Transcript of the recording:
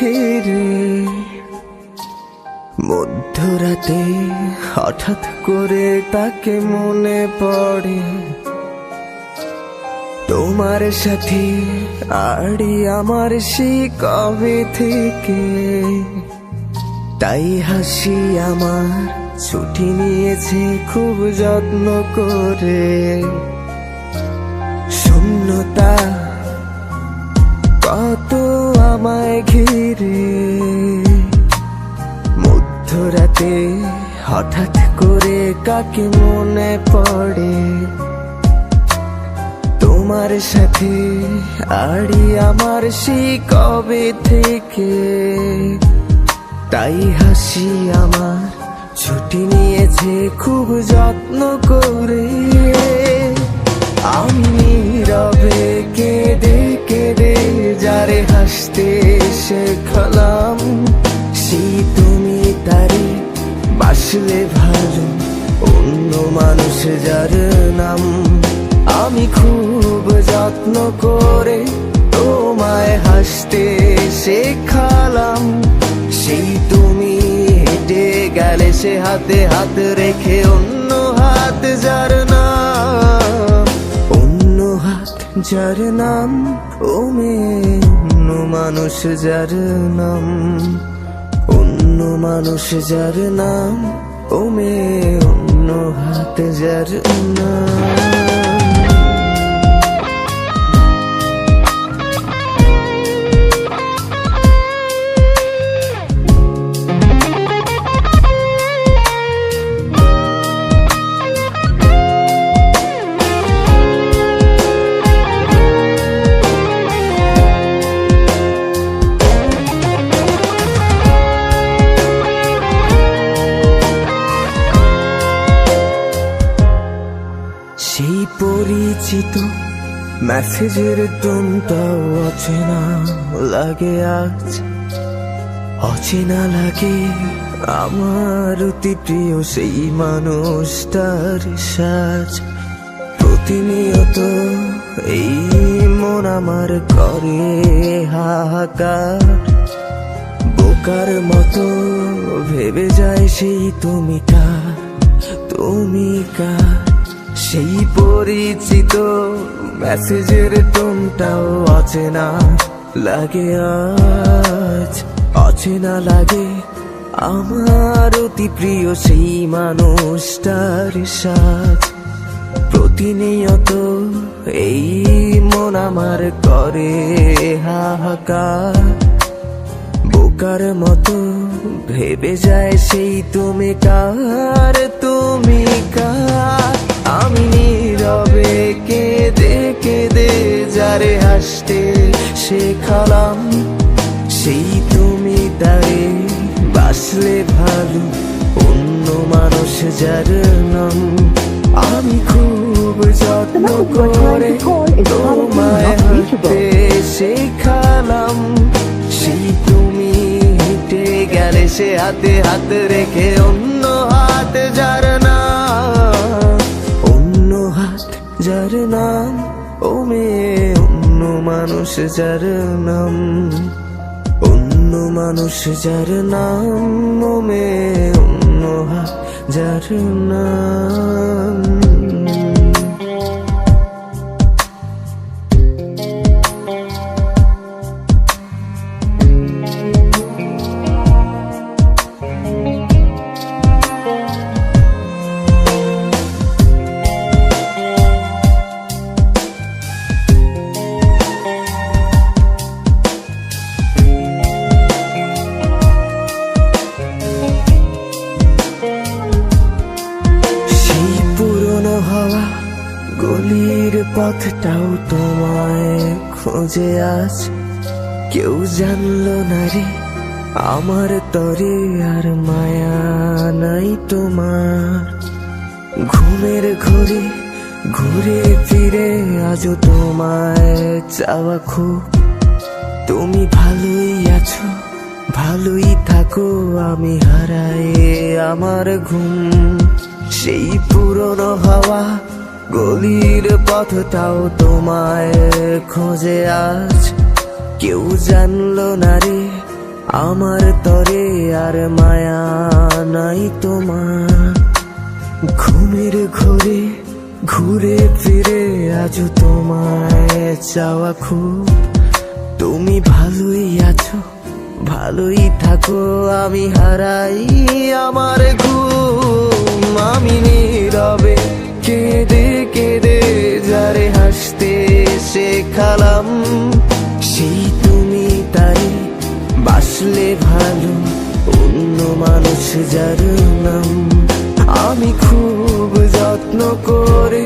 ঘিরে মধ্যরাতে হঠাৎ করে তাকে মনে পড়ে। তোমার সাথে আড়ি আমার সে কবে থেকে? তাই হাসি আমার ছুটি নিয়েছে খুব যত্ন করে। হঠাৎ করে কাকে মনে পড়ে? তোমার সাথে আড়ি আমার সে কবে থেকে? তাই হাসি আমার ছুটি নিয়েছে, খুব যত্ন করে। অন্য মানুষ যার নাম আমি খুব যত্ন করে তোমায় হাসতে শেখালাম। সেই তুমি হেঁটে গেলে সে হাতে হাত রেখে অন্য হাত যার নাম, অন্য হাত যার নাম ও অন্য মানুষ যার নাম, অন্য মানুষ যার নাম ও মেয়ে অন্য হাতে যার নাম পরিচিত। মেসেজের টনটাও অচেনা লাগে আজ। অচেনা লাগে আমার অতি প্রিয় সেই মানুষটার সাজ। প্রতিনিয়ত এই মন আমার করে হাহাকার। বোকার মতো ভেবে যায় সেই তুমি কার তুমি কার। সেই পরিচিত মেসেজের টোনটাও অচেনা লাগে আজ অচেনা লাগে আমার অতি প্রিয় সেই মানুষটার সাজ। প্রতিনিয়ত এই মন আমার করে হাহাকার। বোকার মতো ভেবে যায় সেই তুমি কার, তুমি ভালো অন্য মানুষ যার নাম আমি খুব যত্ন করে তোমায় হাঁটতে শেখালাম। সেই তুমি হেঁটে গেলে সে হাতে হাত রেখে অন্য হাত যার নাম অন্য হাত যার নাম ও মেয়ে অন্য মানুষ যার নাম। অন্য মানুষ যার নাম মে অন্য যার নাম গলির পথটাও তোমায় খোঁজে আজ। কেউ জানলো না রে, আমার তরে আর মায়া নাই তোমার। ঘুমের ঘরে ঘুরে ফিরে আজও তোমায় চাওয়া খুব। তুমি ভালোই আছো, ভালোই থাকো, আমি হারাই আমার ঘুম। সেই পুরনো হাওয়া গলির পথটাও তোমায় খোঁজে আজ। কেউ জানলো না রে আমার তরে আর মায়া নাই তোমার। ঘুমের ঘরে ঘুরে ফিরে আজ তোমায় চাওয়া খুব। তুমি ভালোই আছো, ভালোই থাকো, আমি হারাই আমার শেখালাম সেই তুমি তাই বাসলে ভালো অন্য মানুষ যার নাম। আমি খুব যত্ন করে